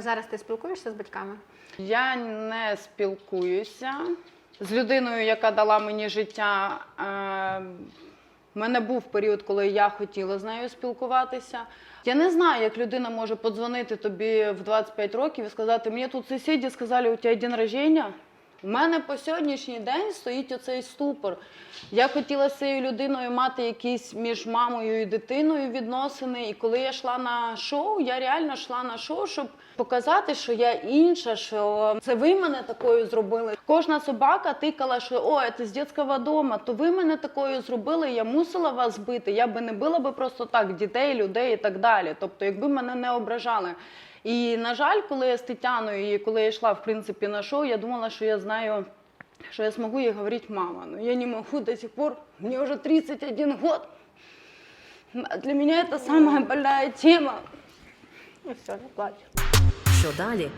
Зараз ти спілкуєшся з батьками? Я не спілкуюся з людиною, яка дала мені життя. Е, У мене був період, коли я хотіла з нею спілкуватися. Я не знаю, як людина може подзвонити тобі в 25 років і сказати, мені тут сусіді сказали, у тебе день рождения. У мене по сьогоднішній день стоїть оцей ступор. Я хотіла з цією людиною мати якісь між мамою і дитиною відносини. І коли я йшла на шоу, я реально йшла на шоу, щоб показати, що я інша, що це ви мене такою зробили. Кожна собака тикала, що о, це з дитячого дому, то ви мене такою зробили, я мусила вас бити. Я би не била би просто так дітей, людей і так далі. Тобто, якби мене не ображали. І на жаль, коли я з Тетяною, і коли я йшла в принципі на шоу, я думала, що я знаю, що я смогу ей говорить мама. Но я не могу до сих пор, мне уже 31 год. Для меня это самая больная тема. Ну все, не плачу. Що далі?